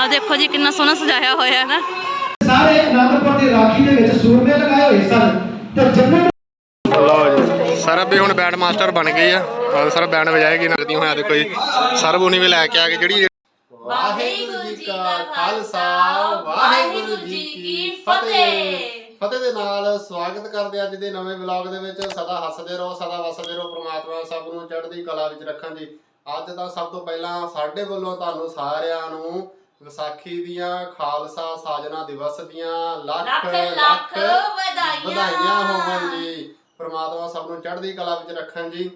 ਆ ਦੇਖੋ ਜੀ ਕਿੰਨਾ ਸੋਹਣਾ ਸਜਾਇਆ ਹੋਇਆ ਹੈ ਨਾ। ਸਾਰੇ ਅਨੰਦਪੁਰ ਦੀ ਰਾਖੀ ਦੇ ਵਿੱਚ ਸੂਰਮੇ ਲਗਾਏ ਹੋਏ ਸਨ ਤੇ ਜਿੰਨੇ ਲਓ ਜੀ। ਸਰ ਵੀ ਹੁਣ ਬੈਂਡ ਮਾਸਟਰ ਬਣ ਗਈ ਆ। ਔਰ ਸਰ ਬੈਂਡ ਵਜਾਏਗੀ ਨਗਦੀ ਹੋਇਆ ਦੇਖੋ ਜੀ। ਸਰ ਬੁਨੀ ਵੀ ਲੈ ਕੇ ਆ ਗਏ ਜਿਹੜੀ ਵਾਹਿਗੁਰੂ ਜੀ ਕਾ ਖਾਲਸਾ ਵਾਹਿਗੁਰੂ ਜੀ ਕੀ ਫਤਿਹ। ਫਤਿਹ ਦੇ ਨਾਲ ਸਵਾਗਤ ਕਰਦੇ ਅੱਜ ਦੇ ਨਵੇਂ ਵਲੌਗ ਦੇ ਵਿੱਚ। ਸਦਾ ਹੱਸਦੇ ਰਹੋ ਸਦਾ ਵਸਦੇ ਰਹੋ ਪ੍ਰਮਾਤਮਾ ਸਭ ਨੂੰ ਚੜ੍ਹਦੀ ਕਲਾ ਵਿੱਚ ਰੱਖਣ ਜੀ ਅੱਜ ਤਾਂ ਸਭ ਤੋਂ ਪਹਿਲਾਂ ਸਾਡੇ ਵੱਲੋਂ ਤੁਹਾਨੂੰ ਸਾਰਿਆਂ ਨੂੰ ਵਿਸਾਖੀ ਦੀਆਂ ਖਾਲਸਾ ਸਾਜਨਾ ਦਿਵਸ ਦੀਆਂ ਲੱਖ ਲੱਖ ਵਧਾਈਆਂ। ਹੋਵਣ ਜੀ। ਪ੍ਰਮਾਤਮਾ ਸਭ ਨੂੰ ਚੜ੍ਹਦੀ ਕਲਾ ਵਿੱਚ ਰੱਖਣ ਜੀ।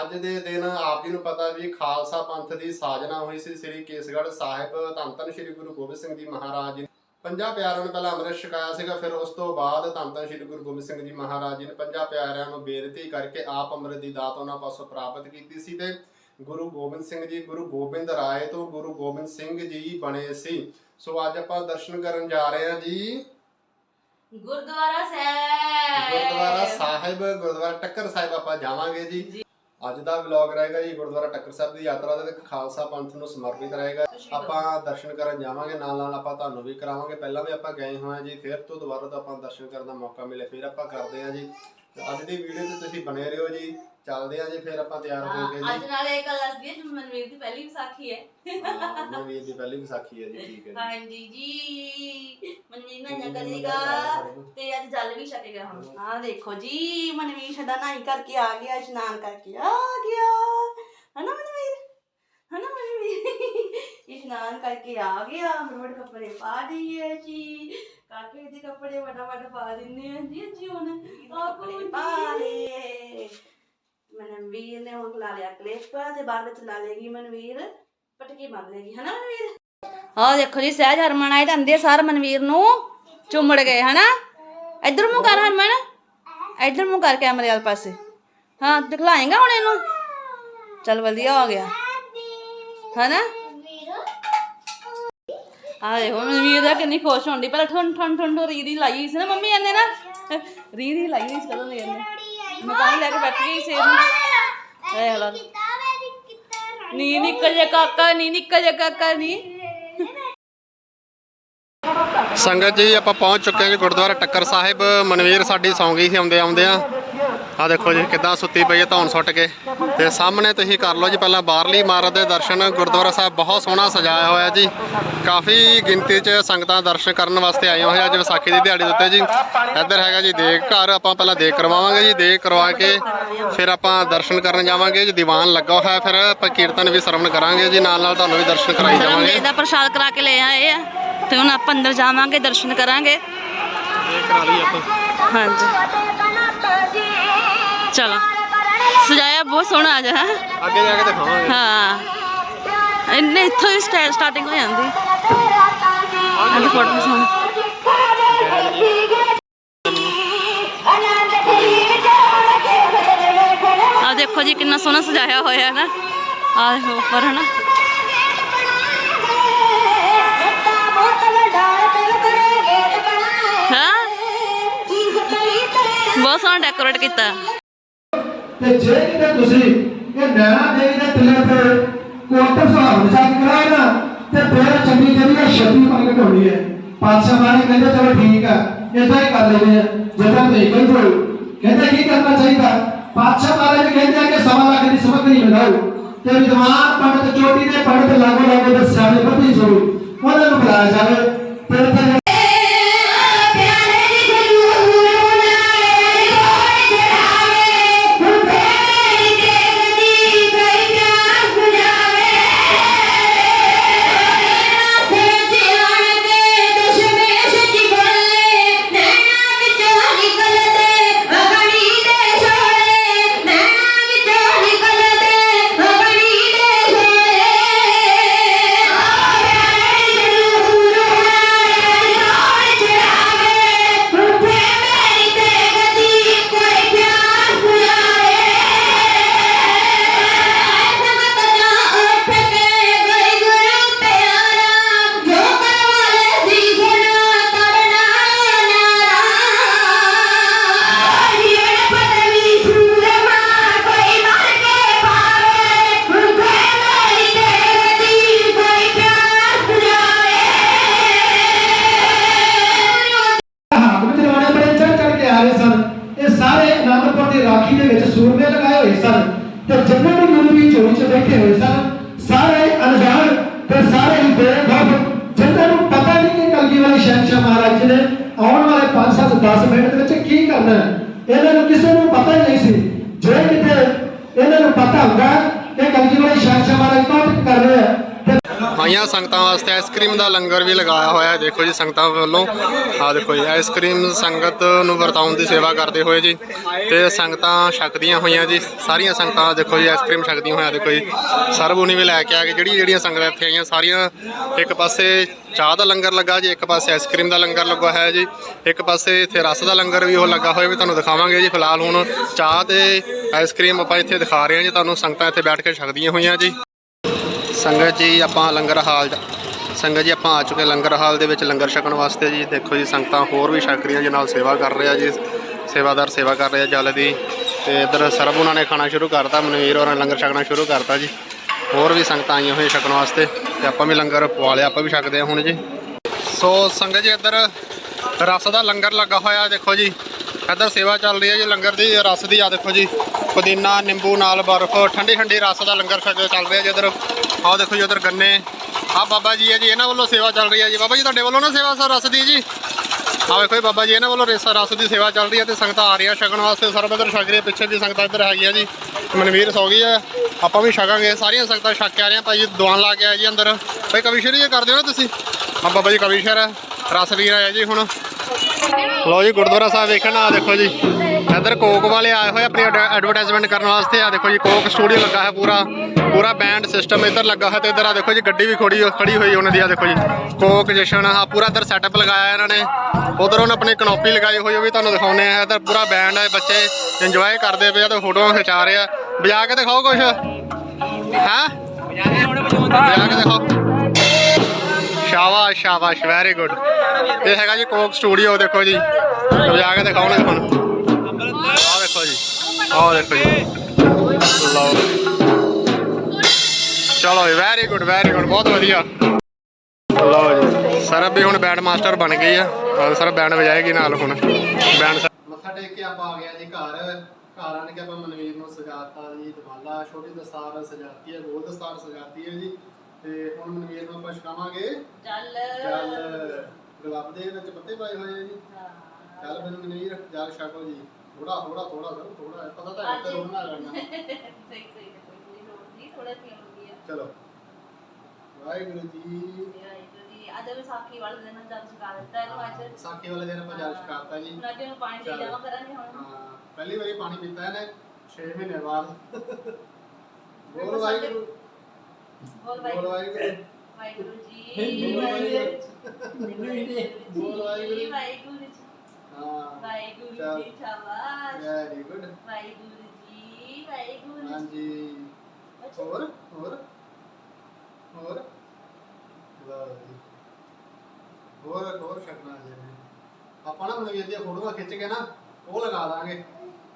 ਅੱਜ ਦੇ ਦਿਨ ਆਪ ਜੀ ਨੂੰ ਪਤਾ ਵੀ ਖਾਲਸਾ ਪੰਥ ਦੀ ਸਾਜਨਾ ਹੋਈ ਸੀ। ਸ੍ਰੀ ਕੇਸਗੜ੍ਹ ਸਾਹਿਬ ਧੰਨ ਧੰਨ ਸ੍ਰੀ ਗੁਰੂ ਗੋਬਿੰਦ ਸਿੰਘ ਜੀ ਮਹਾਰਾਜ ਜੀ ਪੰਜਾਂ ਪਿਆਰਿਆਂ ਨੂੰ ਪਹਿਲਾਂ ਅੰਮ੍ਰਿਤ ਛਕਾਇਆ ਸੀਗਾ ਫਿਰ ਉਸ ਤੋਂ ਬਾਅਦ ਧੰਨ ਧੰਨ ਸ੍ਰੀ ਗੁਰੂ ਗੋਬਿੰਦ ਸਿੰਘ ਜੀ ਮਹਾਰਾਜ ਜੀ ਨੇ ਪੰਜਾਂ ਪਿਆਰਿਆਂ ਨੂੰ ਬੇਨਤੀ ਕਰਕੇ ਆਪ ਅੰਮ੍ਰਿਤ ਦੀ ਦਾਤ ਉਹਨਾਂ ਪਾਸੋਂ ਪ੍ਰਾਪਤ ਕੀਤੀ ਸੀ ਤੇ ਗੁਰੂ ਗੋਬਿੰਦ ਸਿੰਘ ਜੀ ਗੁਰੂ ਗੋਬਿੰਦ ਰਾਏ ਤੋਂ ਗੁਰੂ ਗੋਬਿੰਦ ਸਿੰਘ ਜੀ ਬਣੇ ਸੀ। ਸੋ ਅੱਜ ਆਪਾਂ ਦਰਸ਼ਨ ਕਰਨ ਜਾ ਰਹੇ ਹਾਂ ਜੀ। ਗੁਰਦੁਆਰਾ ਸਾਹਿਬ ਗੁਰਦੁਆਰਾ ਸਾਹਿਬ। ਗੁਰਦੁਆਰਾ ਟੱਕਰ ਸਾਹਿਬ ਆਪਾਂ ਜਾਵਾਂਗੇ ਜੀ। ਅੱਜ ਦਾ ਵਲੌਗ ਰਹੇਗਾ ਜੀ ਗੁਰਦੁਆਰਾ ਟੱਕਰ ਸਾਹਿਬ ਦੀ ਯਾਤਰਾ ਦੇ ਵਿੱਚ ਖਾਲਸਾ ਪੰਥ ਨੂੰ ਸਮਰਪਿਤ ਰਹੇਗਾ। ਆਪਾਂ ਦਰਸ਼ਨ ਕਰਨ ਜਾਵਾਂਗੇ ਨਾਲ ਨਾਲ ਆਪਾਂ ਤੁਹਾਨੂੰ ਵੀ ਕਰਾਵਾਂਗੇ। ਪਹਿਲਾਂ ਵੀ ਆਪਾਂ ਗਏ ਹੋਏ ਹਾਂ ਜੀ ਫਿਰ ਤੋਂ ਦੁਬਾਰਾ ਤੋਂ ਆਪਾਂ ਦਰਸ਼ਨ ਕਰਨ ਦਾ ਮੌਕਾ ਮਿਲੇ ਫਿਰ ਆਪਾਂ ਕਰਦੇ ਹਾਂ ਜੀ। ਤੇ ਅੱਜ ਦੀ ਵੀਡੀਓ 'ਚ ਤੁਸੀਂ ਬਣੇ ਰਹੋ ਜੀ। ਚੱਲਦੇ ਹਾਂ ਜੀ ਫਿਰ ਆਪਾਂ ਤਿਆਰ ਹੋ ਕੇ ਹਾਂ, ਅੱਜ ਜੀ ਨਾਲੇ ਇੱਕ ਗੱਲ ਦੱਸਦੀ ਹੈ ਮਨਵੀਰ ਦੀ ਪਹਿਲੀ ਵਿਸਾਖੀ ਹੈ। ਹਾਂ, ਮਨਵੀਰ ਦੀ ਪਹਿਲੀ ਵਿਸਾਖੀ ਹੈ ਜੀ ਠੀਕ ਹੈ ਜੀ। ਹਾਂਜੀ ਜੀ। ਮਨਵੀਰ ਨਾ ਨਾ ਕਰੇਗਾ ਤੇ ਅੱਜ ਜਲ ਵੀ ਛਕੇਗਾ ਹੁਣ। ਆਹ ਦੇਖੋ ਜੀ ਮਨਵੀਰ ਸਾਡਾ ਨਹਾਈ ਕਰਕੇ ਆ ਗਿਆ ਇਸ਼ਨਾਨ ਕਰਕੇ ਆ ਗਿਆ। ਹਨਾ ਮਨਵੀਰ? ਹਨਾ ਮਨਵੀਰ? ਇਸ਼ਨਾਨ ਕਰਕੇ ਆ ਗਿਆ। ਫਟਾਫਟ ਕੱਪੜੇ ਪਾ ਦਈਏ ਜੀ। ਕਾਕੇ ਦੇ ਕੱਪੜੇ ਫਟਾਫਟ ਪਾ ਦਿੰਨੇ ਆ ਜੀ ਜੀ ਹੁਣ। ਕੱਪੜੇ ਪਾ ਲਏ ਮਨਵੀਰ ਲਿਆ ਕਲਿੱਪ ਤੇ ਬਾਅਦ ਵਿੱਚ ਲਾ ਲੇਗੀ ਮਨਵੀਰ, ਪਟਕੀ ਬੰਨ ਲੇਗੀ ਹਨਾ ਮਨਵੀਰ? ਆਹ ਦੇਖੋ ਜੀ, ਸਹਿਜ ਹਰਮਨ ਆਏ ਤਾਂ ਅੰਦੇ ਸਾਰ ਮਨਵੀਰ ਨੂੰ, ਚੁੰਮੜ ਗਏ, ਹਨਾ? ਇੱਧਰ ਮੂੰਹ ਕਰ ਹਰਮਨ, ਇੱਧਰ ਮੂੰਹ ਕਰ ਕੈਮਰੇ ਵਾਲੇ ਪਾਸੇ। ਹਾਂ, ਦਿਖਲਾਏਗਾ ਹੁਣ ਇਹਨੂੰ? ਚੱਲ ਵਧੀਆ ਹੋ ਗਿਆ। ਹਨਾ? ਆ ਦੇਖੋ, ਮਨਵੀਰ ਦਾ ਕਿੰਨੀ ਖੁਸ਼ ਹੁੰਦੀ ਪਹਿਲਾਂ ਠੰਡ ਠੰਡ ਠੰਡ ਰੀ ਲਾਈ ਸੀ ਨਾ ਮੰਮੀ ਇਹਨੇ ਨਾ। ਰੀ ਲਾਈ ਸੀ ਕਦੋਂ ਦੀ ਇਹਨੇ। ਮੈਂ ਤਾਂ ਲੈ ਕੇ ਬੈਠ ਗਈ ਸੀ। ਇਹਨੂੰ ਇਹ ਹਲਾ। ਨੀ ਨਿੱਕਾ ਜਿਹਾ ਕਾਕਾ ਨੀ ਨਿੱਕਾ ਜਿਹਾ ਕਾਕਾ ਨੀ। ਸੰਗਤ ਜੀ ਆਪਾਂ ਪਹੁੰਚ ਚੁੱਕੇ ਹਾਂ ਜੀ ਗੁਰਦੁਆਰਾ ਟੱਕਰ ਸਾਹਿਬ। ਮਨਵੀਰ ਸਾਡੀ ਸੌਂ ਗਈ ਸੀ ਆਉਂਦੇ ਆਉਂਦੇ ਆ ਆ ਦੇਖੋ ਜੀ ਕਿੱਦਾਂ ਸੁੱਤੀ ਪਈ ਹੈ ਧੌਣ ਸੁੱਟ ਕੇ। ਤੇ ਸਾਹਮਣੇ ਤੁਸੀਂ ਕਰ ਲਓ ਜੀ ਪਹਿਲਾਂ ਬਾਹਰਲੀ ਇਮਾਰਤ ਦੇ ਦਰਸ਼ਨ। ਗੁਰਦੁਆਰਾ ਸਾਹਿਬ ਬਹੁਤ ਸੋਹਣਾ ਸਜਾਇਆ ਹੋਇਆ ਜੀ। ਕਾਫੀ ਗਿਣਤੀ 'ਚ ਸੰਗਤਾਂ ਦਰਸ਼ਨ ਕਰਨ ਵਾਸਤੇ ਆਈਆਂ ਹੋਈਆਂ ਅੱਜ ਵਿਸਾਖੀ ਦੀ ਦਿਹਾੜੀ ਉੱਤੇ ਜੀ। ਇੱਧਰ ਹੈਗਾ ਜੀ ਦੇਖ ਘਰ ਆਪਾਂ ਪਹਿਲਾਂ ਦੇਖ ਕਰਵਾਵਾਂਗੇ ਜੀ। ਦੇਖ ਕਰਵਾ ਕੇ ਫਿਰ ਆਪਾਂ ਦਰਸ਼ਨ ਕਰਨ ਜਾਵਾਂਗੇ ਜੀ। ਦੀਵਾਨ ਲੱਗਾ ਹੋਇਆ ਫਿਰ ਆਪਾਂ ਕੀਰਤਨ ਵੀ ਸਰਵਣ ਕਰਾਂਗੇ ਜੀ। ਨਾਲ ਨਾਲ ਤੁਹਾਨੂੰ ਵੀ ਦਰਸ਼ਨ ਕਰਾਈ ਜਾਵਾਂਗੇ। ਧਰਮਦੇ ਦਾ ਪ੍ਰਸ਼ਾਦ ਕਰਾ ਕੇ ਲੈ ਆਏ ਆ। ਤੇ ਹੁਣ ਆਪਾਂ ਅੰਦਰ ਜਾਵਾਂਗੇ ਦਰਸ਼ਨ ਕਰਾਂਗੇ। ਇਹ ਕਰਾ ਲਈ ਆਪਾਂ। ਹਾਂਜੀ। ਚਲੋ ਸਜਾਇਆ ਬਹੁਤ ਸੋਹਣਾ ਆ ਜਾ ਹੈਂ? ਅੱਗੇ ਜਾ ਕੇ ਦਿਖਾਵਾਂਗੇ ਹਾਂ ਇੰਨੇ ਇੱਥੋਂ ਹੀ ਸਟਾਰਟਿੰਗ ਹੋ ਜਾਂਦੀ ਅੱਜ ਫੋਟੋ ਸੋਹਣੀ ਆ ਦੇਖੋ ਜੀ ਕਿੰਨਾ ਸੋਹਣਾ ਸਜਾਇਆ ਹੋਇਆ ਹੈ ਨਾ ਆ ਦੇਖੋ ਉੱਪਰ ਹੈ ਨਾ ਹਾਂ ਬਹੁਤ ਸੋਹਣਾ ਡੈਕੋਰੇਟ ਕੀਤਾ ਤੇ ਜੇ ਕਿਤੇ ਤੁਸੀਂ ਇਹ ਨੈਣਾ ਦੇਵੀ ਦੇ ਪਿੱਲਰ ਤੇ ਕੁਆਟਰ ਸਾਹਿਬ ਨਿਸ਼ਾਨ ਕਰਾਇਆ ਨਾ ਤੇ ਫਿਰ ਚੰਗੀ ਜਿਹੜੀ ਹੈ ਛੱਤੀ ਪ੍ਰਗਟ ਹੋਣੀ ਹੈ। ਪਾਤਸ਼ਾਹ ਮਾਰੇ ਕਹਿੰਦੇ, ਚਲੋ ਠੀਕ ਆ ਇਦਾਂ ਹੀ ਕਰ ਲੈਂਦੇ ਆ ਜਦੋਂ ਤੇ ਕੋਈ ਹੋਏ ਕਹਿੰਦੇ, ਕੀ ਕਰਨਾ ਚਾਹੀਦਾ? ਪਾਤਸ਼ਾਹ ਮਾਰੇ ਵੀ ਕਹਿੰਦੇ ਆ ਕਿ ਸਵਾ ਲੱਖ ਦੀ ਸਮੱਗਰੀ ਲਗਾਓ ਤੇ ਵਿਦਵਾਨ ਪੰਡਤ ਚੋਟੀ ਦੇ ਪੰਡਤ ਲਾਗੋ ਲਾਗੋ ਦੇ ਸਿਆਣੇ ਪਤੀ ਜੋ ਉਹਨਾਂ ਨੂੰ ਬੁਲਾਇਆ ਜਾਵੇ। ਫਿਰ ਫਿਰ ਵਿਸਾਖੀ ਦੇ ਵਿੱਚ ਸੂਰਮੇ ਲਗਾਏ ਹੋਏ ਸਨ। ਤੇ ਜੰਨਤ ਦੇ ਮੂਲ ਵੀ ਝੋਲੀ 'ਚ ਬੈਠੇ ਹੋਏ ਸਨ। ਸਾਰੇ ਅਣਜਾਣ ਤੇ ਸਾਰੇ ਹੀ ਬੇਗਫ ਜਿੰਨਾਂ ਨੂੰ ਪਤਾ ਨਹੀਂ ਕਿ ਕਲਗੀ ਵਾਲੇ ਸ਼ਹਿਨशाह ਮਹਾਰਾਜ ਜੀ ਨੇ ਆਉਣ ਵਾਲੇ 5-7-10 ਮਿੰਟ ਦੇ ਵਿੱਚ ਕੀ ਕਰਨਾ ਇਹਨਾਂ ਨੂੰ ਕਿਸੇ ਨੂੰ ਪਤਾ ਹੀ ਨਹੀਂ ਸੀ। ਜੇ ਕਿਤੇ ਇਹਨਾਂ ਨੂੰ ਪਤਾ ਹੁੰਦਾ ਇਹ ਕਲਗੀ ਵਾਲੇ ਸ਼ਹਿਨशाह ਮਹਾਰਾਜ ਪਾਠ ਕਰ ਰਿਹਾ ਹੈ ਆਈਆਂ ਸੰਗਤਾਂ ਵਾਸਤੇ ਆਈਸਕ੍ਰੀਮ ਦਾ ਲੰਗਰ ਵੀ ਲਗਾਇਆ ਹੋਇਆ ਹੈ। ਦੇਖੋ ਜੀ ਸੰਗਤਾਂ ਵੱਲੋਂ। ਆ ਦੇਖੋ ਜੀ ਆਈਸਕ੍ਰੀਮ ਸੰਗਤ ਨੂੰ ਵਰਤਾਉਣ ਦੀ ਸੇਵਾ ਕਰਦੇ ਹੋਏ ਜੀ। ਤੇ ਸੰਗਤਾਂ ਛਕਦੀਆਂ ਹੋਈਆਂ ਜੀ, ਸਾਰੀਆਂ ਸੰਗਤਾਂ ਦੇਖੋ ਜੀ ਆਈਸਕ੍ਰੀਮ ਛਕਦੀਆਂ ਹੋਈਆਂ। ਦੇਖੋ ਜੀ ਸਰਬੂਨੀ ਵੀ ਲੈ ਕੇ ਆ ਗਏ ਜਿਹੜੀ ਜਿਹੜੀਆਂ ਸੰਗਤਾਂ ਇੱਥੇ ਆਈਆਂ, ਸਾਰੀਆਂ ਇੱਕ ਪਾਸੇ ਚਾਹ ਦਾ ਲੰਗਰ ਲੱਗਾ ਜੀ, ਇੱਕ ਪਾਸੇ ਆਈਸਕ੍ਰੀਮ ਦਾ ਲੰਗਰ ਲੱਗਾ ਹੋਇਆ ਜੀ। ਇੱਕ ਪਾਸੇ ਇੱਥੇ ਰਸ ਦਾ ਲੰਗਰ ਵੀ ਉਹ ਲੱਗਾ ਹੋਇਆ, ਵੀ ਤੁਹਾਨੂੰ ਦਿਖਾਵਾਂਗੇ ਜੀ। ਫਿਲਹਾਲ ਹੁਣ ਚਾਹ ਤੇ ਆਈਸਕ੍ਰੀਮ ਆਪਾਂ ਇੱਥੇ ਦਿਖਾ ਰਹੇ ਹਾਂ ਜੀ, ਤੁਹਾਨੂੰ ਸੰਗਤਾਂ ਇੱਥੇ ਬੈਠ ਕੇ ਛਕਦੀਆਂ ਹੋਈਆਂ ਜੀ। ਸੰਗਤ ਜੀ, ਆਪਾਂ ਲੰਗਰ ਹਾਲ ਸੰਗਤ ਜੀ, ਆਪਾਂ ਆ ਚੁੱਕੇ ਲੰਗਰ ਹਾਲ ਦੇ ਵਿੱਚ, ਲੰਗਰ ਛਕਣ ਵਾਸਤੇ ਜੀ। ਦੇਖੋ ਜੀ, ਸੰਗਤਾਂ ਹੋਰ ਵੀ ਛਕ ਰਹੀਆਂ ਜੀ, ਨਾਲ ਸੇਵਾ ਕਰ ਰਿਹਾ ਜੀ। ਸੇਵਾਦਾਰ ਸੇਵਾ ਕਰ ਰਿਹਾ ਜਲ ਦੀ। ਤੇ ਇੱਧਰ ਸਰਬ ਉਹਨਾਂ ਨੇ ਖਾਣਾ ਸ਼ੁਰੂ ਕਰਤਾ ਮਨਵੀਰ ਹੋਰਾਂ ਨੇ ਲੰਗਰ ਛਕਣਾ ਸ਼ੁਰੂ ਕਰਤਾ ਜੀ। ਹੋਰ ਵੀ ਸੰਗਤਾਂ ਆਈਆਂ ਹੋਈਆਂ ਛਕਣ ਵਾਸਤੇ। ਤੇ ਆਪਾਂ ਵੀ ਲੰਗਰ ਪਵਾ ਲਿਆ ਆਪਾਂ ਵੀ ਛਕਦੇ ਹਾਂ ਹੁਣ ਜੀ। ਸੋ ਸੰਗਤ ਜੀ, ਇੱਧਰ ਰਸ ਦਾ ਲੰਗਰ ਲੱਗਾ ਹੋਇਆ, ਦੇਖੋ ਜੀ। ਇੱਧਰ ਸੇਵਾ ਚੱਲ ਰਹੀ ਹੈ ਜੀ ਲੰਗਰ ਦੀ, ਰਸ ਦੀ। ਆ ਦੇਖੋ ਜੀ, ਪੁਦੀਨਾ, ਨਿੰਬੂ ਨਾਲ ਬਰਫ਼ ਠੰਡੀ ਠੰਡੀ ਰਸ ਦਾ ਲੰਗਰ ਛਕ ਚੱਲ ਰਿਹਾ ਜੀ ਇੱਧਰ। ਆਹ ਦੇਖੋ ਜੀ ਇੱਧਰ ਗੰਨੇ। ਆਹ ਬਾਬਾ ਜੀ ਹੈ ਜੀ, ਇਹਨਾਂ ਵੱਲੋਂ ਸੇਵਾ ਚੱਲ ਰਹੀ ਹੈ ਜੀ। ਬਾਬਾ ਜੀ, ਤੁਹਾਡੇ ਵੱਲੋਂ ਨਾ ਸੇਵਾ ਸਰ ਰਸ ਦੀ ਜੀ? ਆਹ ਵੇਖੋ ਜੀ ਬਾਬਾ ਜੀ, ਇਹਨਾਂ ਵੱਲੋਂ ਰੇਸਾ ਰਸ ਦੀ ਸੇਵਾ ਚੱਲ ਰਹੀ ਹੈ ਤੇ ਸੰਗਤਾਂ ਆ ਰਹੀਆਂ ਛਕਣ ਵਾਸਤੇ। ਸਰਬ ਇੱਧਰ ਛਕ ਰਹੀ ਹੈ ਪਿੱਛੇ ਵੀ ਸੰਗਤਾਂ ਇੱਧਰ ਹੈਗੀਆਂ ਜੀ। ਮਨਵੀਰ ਸੌ ਗਈ ਹੈ। ਆਪਾਂ ਵੀ ਛਕਾਂਗੇ, ਸਾਰੀਆਂ ਸੰਗਤਾਂ ਛਕ ਕੇ ਆ ਰਹੀਆਂ। ਭਾਈ ਦੁਆਨ ਲਾ ਕੇ ਆਏ ਜੀ ਅੰਦਰ। ਭਾਈ, ਕਵੀਸ਼ਰ ਜੀ ਕਰਦੇ ਹੋ ਨਾ ਤੁਸੀਂ? ਹਾਂ, ਬਾਬਾ ਜੀ, ਕਵੀਸ਼ਰ ਹੈ। ਰਸ ਵੀਰ ਆਇਆ ਜੀ ਹੁਣ। ਲਓ ਜੀ, ਗੁਰਦੁਆਰਾ ਸਾਹਿਬ ਵੇਖਣ ਆ ਦੇਖੋ ਜੀ। ਇੱਧਰ ਕੋਕ ਵਾਲੇ ਆਏ ਹੋਏ ਆਪਣੀ ਐਡਵਰਟਾਈਜ਼ਮੈਂਟ ਕਰਨ ਵਾਸਤੇ। ਆ ਦੇਖੋ ਜੀ, ਕੋਕ ਸਟੂਡੀਓ ਲੱਗਾ ਹੈ ਪੂਰਾ। ਪੂਰਾ ਬੈਂਡ ਸਿਸਟਮ ਇੱਧਰ ਲੱਗਾ ਹੈ ਤੇ ਇੱਧਰ ਆ ਦੇਖੋ ਜੀ, ਗੱਡੀ ਵੀ ਖੜੀ ਖੜੀ ਹੋਈ ਉਹਨਾਂ ਦੀ ਆ ਦੇਖੋ ਜੀ। ਕੋਕ ਜਸ਼ਨ ਆ ਪੂਰਾ ਇੱਧਰ ਸੈਟਅਪ ਲਗਾਇਆ ਇਹਨਾਂ ਨੇ। ਉਧਰ ਉਹਨਾਂ ਆਪਣੀ ਕਨੋਪੀ ਲਗਾਈ ਹੋਈ ਉਹ ਵੀ ਤੁਹਾਨੂੰ ਦਿਖਾਉਨੇ ਆ। ਇੱਧਰ ਪੂਰਾ ਬੈਂਡ ਹੈ ਬੱਚੇ ਇੰਜੋਏ ਕਰਦੇ ਪਏ ਆ ਤੇ ਫੋਟੋਆਂ ਖਿਚਾ ਰਹੇ ਆ। ਵਜਾ ਕੇ ਦਿਖਾਓ ਕੁਛ। ਹੈਂ? ਵਜਾ ਕੇ ਦਿਖਾਓ। ਸ਼ਾਬਾਸ਼ ਸ਼ਾਬਾਸ਼ ਵੈਰੀ ਗੁੱਡ ਇਹ ਹੈਗਾ ਜੀ ਕੋਕ ਸਟੂਡੀਓ ਦੇਖੋ ਜੀ। ਵਜਾ ਕੇ ਦਿਖਾਉਣਗੇ ਤੁਹਾਨੂੰ ਆਹ ਦੇਖੋ ਜੀ। ਲਓ। ਚਲੋ ਜੀ ਵੈਰੀ ਗੁੱਡ ਵੈਰੀ ਗੁੱਡ ਬਹੁਤ ਵਧੀਆ। ਲਓ ਜੀ। ਸਰਬ ਵੀ ਹੁਣ ਬੈਂਡ ਮਾਸਟਰ ਬਣ ਗਈ ਆ। ਔਰ ਸਰ ਬੈਂਡ ਵਜਾਏਗੀ ਨਾਲ ਹੁਣ। ਬੈਂਡ ਮੱਥਾ ਟੇਕ ਕੇ ਆਪਾਂ ਆ ਗਏ ਜੀ ਘਰ। ਘਰ ਆਣ ਕੇ ਆਪਾਂ ਮਨਵੀਰ ਨੂੰ ਸਜਾਤਾ ਜੀ ਦਵਾਲਾ ਛੋਟੀ ਦਸਤਾਰ ਸਜਾਤੀ ਹੈ ਗੋਲ ਦਸਤਾਰ ਸਜਾਤੀ ਹੈ ਜੀ। ਤੇ ਹੁਣ ਮਨਵੀਰ ਨੂੰ ਆਪਾਂ ਛਕਾਵਾਂਗੇ। ਚੱਲ। ਚੱਲ। ਗੁਲਾਬ ਦੇ ਵਿੱਚ ਪੱਤੇ ਪਾਏ ਹੋਏ ਆ ਜੀ। ਚੱਲ ਮੈਨੂੰ ਮਨਵੀਰ ਜਲ ਛਕੋ ਜੀ। ਥੋੜਾ ਥੋੜਾ ਥੋੜਾ ਸਰ ਥੋੜਾ ਪਤਾ ਤਾਂ ਹੈ ਤੇ ਰੋਣਾ ਕਰਨਾ ਸਹੀ ਸਹੀ ਕੋਈ ਲੋੜ ਨਹੀਂ ਥੋੜਾ ਪੀਉਂਗੀ ਆ। ਚਲੋ। ਵਾਹਿਗੁਰੂ ਜੀ। ਜੀ ਅੱਜ ਵਿਸਾਖੀ ਵਾਲੇ ਦਿਨ ਜਦ ਸਕਾ ਦਿੱਤਾ ਇਹਨੂੰ ਅੱਜ ਸਾਖੀ ਵਾਲੇ ਦਿਨ ਆਪਾਂ ਜਲ ਛਕਾਤਾ ਜੀ। ਹੁਣ ਅੱਜ ਇਹਨੂੰ ਪਾਣੀ ਦੇ ਜਾਵਾ ਕਰਾਂਗੇ ਹੁਣ। ਹਾਂ ਪਹਿਲੀ ਵਾਰੀ ਪਾਣੀ ਪੀਤਾ ਇਹਨੇ 6 ਮਹੀਨੇ ਬਾਅਦ। ਬੋਲ ਵਾਹਿਗੁਰੂ। ਬੋਲ ਬੋਲ ਵਾਹਿਗੁਰੂ। ਵਾਹਿਗੁਰੂ। ਵਾਹਿਗੁਰੂ ਜੀ। ਵਾਹਿਗੁਰੂ ਬੋਲ ਵਾਹਿਗੁਰੂ। ਜੀ। ਵਾਹਿਗੁਰੂ। ਜੀ। ਹਾਂ। ਵਾਹਿਗੁਰੂ ਚੱਲ। ਜੀ ਸ਼ਾਬਾਸ਼। Very good. ਵਾਹਿਗੁਰੂ ਜੀ ਵਾਹਿਗੁਰੂ ਹਾਂਜੀ। ਅੱਛਾ। ਹੋਰ ਹੋਰ ਹੋਰ। ਲਓ ਜੀ। ਹੋਰ ਹੋਰ ਛਕਣਾ ਜੀ। ਆਪਾਂ ਨਾ ਮਨਵੀਰ ਦੀਆਂ ਫੋਟੋਆਂ ਖਿੱਚ ਕੇ ਨਾ ਉਹ ਲਗਾ ਦਾਂਗੇ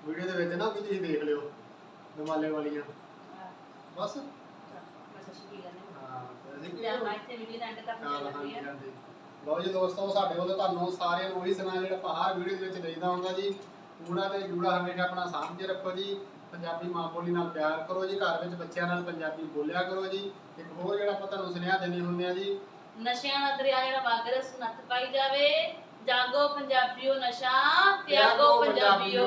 ਵੀਡੀਓ ਦੇ ਵਿੱਚ ਨਾ ਵੀ ਤੁਸੀਂ ਦੇਖ ਲਿਓ ਦਮਾਲੇ ਵਾਲੀਆਂ। ਬਸ। ਮੈਂ ਸੱਚੀ ਕੀ ਕਰਨੀ ਹਾਂ ਤੇ ਅਸੀਂ ਕੀ ਮੈਂ ਇੱਥੇ ਵੀਡੀਓ ਦਾ ਐਂਡ ਚੱਲ ਕਰਨਾ ਹਾਂਜੀ ਚਾਹੁੰਦੀ ਹਾਂ ਹਾਂਜੀ। ਲਓ ਜੀ ਦੋਸਤੋ, ਸਾਡੇ ਵੱਲੋਂ ਤੁਹਾਨੂੰ ਸਾਰਿਆਂ ਨੂੰ ਉਹੀ ਸੁਣਾ ਜਿਹੜਾ ਆਪਾਂ ਵੀਡੀਓ ਦੇ ਵਿੱਚ ਦੇਈਦਾ ਹੁੰਦਾ ਜੀ। ਕੂੜਾ ਤੇ ਜੂੜਾ ਹਮੇਸ਼ਾ ਆਪਣਾ ਸਾਂਭ ਕੇ ਰੱਖੋ ਜੀ। ਪੰਜਾਬੀ ਮਾਂ ਬੋਲੀ ਨਾਲ ਪਿਆਰ ਕਰੋ ਜੀ। ਘਰ ਵਿੱਚ ਬੱਚਿਆਂ ਨਾਲ ਪੰਜਾਬੀ ਬੋਲਿਆ ਕਰੋ ਜੀ। ਇੱਕ ਹੋਰ ਜਿਹੜਾ ਆਪਾਂ ਤੁਹਾਨੂੰ ਸੁਨੇਹਾ ਦੇਣੇ ਹੁੰਦੇ ਆ ਜੀ। ਨਸ਼ਿਆਂ ਦਾ ਦਰਿਆ ਜਿਹੜਾ ਵਗ ਰਿਹਾ ਉਸ ਪਾਈ ਜਾਵੇ। ਜਾਗੋ ਪੰਜਾਬੀਓ ਨਸ਼ਾ ਤਿਆਗੋ ਪੰਜਾਬੀਓ।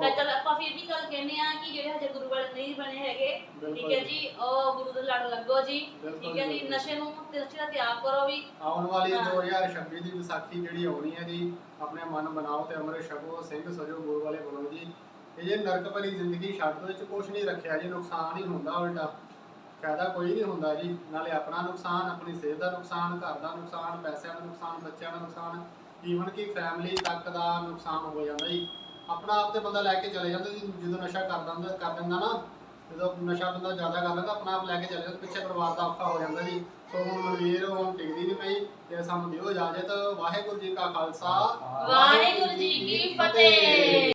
ਤਾਂ ਚਲ ਆਪਾਂ ਫਿਰ ਵੀ ਗੱਲ ਕਹਿੰਦੇ ਆ ਕਿ ਜਿਹੜੇ ਹਜੇ ਗੁਰੂ ਵਾਲੇ ਨਹੀਂ ਬਣੇ ਹੈਗੇ ਠੀਕ ਹੈ ਜੀ। ਉਹ ਗੁਰੂ ਦੇ ਲੜ ਲੱਗੋ ਜੀ ਠੀਕ ਹੈ ਜੀ। ਨਸ਼ੇ ਨੂੰ ਨਸ਼ੇ ਦਾ ਤਿਆਗ ਕਰੋ ਵੀ। ਆਉਣ ਵਾਲੀ ਹਾਂ। 2026 ਦੀ ਵਿਸਾਖੀ ਜਿਹੜੀ ਆਉਣੀ ਹੈ ਜੀ ਆਪਣੇ ਮਨ ਬਣਾਓ ਤੇ ਅੰਮ੍ਰਿਤ ਛਕੋ ਸਿੰਘ ਸਜੋ ਗੁਰੂ ਵਾਲੇ ਬਣੋ ਜੀ। ਇਹ ਜੇ ਨਰਕ ਭਰੀ ਜ਼ਿੰਦਗੀ ਛੱਡ ਦੋ ਇਹ ਚ ਕੁਝ ਨਹੀਂ ਰੱਖਿਆ ਜੀ ਨੁਕਸਾਨ ਹੀ ਹੁੰਦਾ ਉਲਟਾ। ਫਾਇਦਾ ਕੋਈ ਨਹੀਂ ਹੁੰਦਾ ਜੀ ਨਾਲੇ ਆਪਣਾ ਨੁਕਸਾਨ ਆਪਣੀ ਸਿਹਤ ਦਾ ਨੁਕਸਾਨ ਘਰ ਦਾ ਨੁਕਸਾਨ ਪੈਸਿਆਂ ਦਾ ਨੁਕਸਾਨ ਬੱਚਿਆਂ ਦਾ ਨੁਕਸਾਨ। ਈਵਨ ਕਿ ਫੈਮਿਲੀ ਤੱਕ ਦਾ ਨੁਕਸਾਨ ਹੋ ਜਾਂਦਾ ਜੀ। ਆਪਣਾ ਆਪ ਤੇ ਬੰਦਾ ਲੈ ਕੇ ਚਲੇ ਜਾਂਦਾ ਜੀ, ਜਦੋਂ ਨਸ਼ਾ ਕਰ ਦਿੰਦਾ ਕਰ ਦਿੰਦਾ ਨਾ, ਜਦੋਂ ਨਸ਼ਾ ਬੰਦਾ ਜ਼ਿਆਦਾ ਕਰ ਲੈਂਦਾ, ਆਪਣਾ ਆਪ ਲੈ ਕੇ ਚਲੇ ਜਾਂਦਾ, ਪਿੱਛੇ ਪਰਿਵਾਰ ਦਾ ਔਖਾ ਹੋ ਜਾਂਦਾ ਜੀ। ਸੋ ਹੁਣ ਮਨਵੀਰ ਹੁਣ ਟਿਕਦੀ ਨਹੀਂ ਪਈ ਤੇ ਸਾਨੂੰ ਦਿਓ ਇਜਾਜ਼ਤ, ਵਾਹਿਗੁਰੂ ਜੀ ਕਾ ਖਾਲਸਾ। ਵਾਹਿਗੁਰੂ ਜੀ ਕੀ ਫਤਿਹ।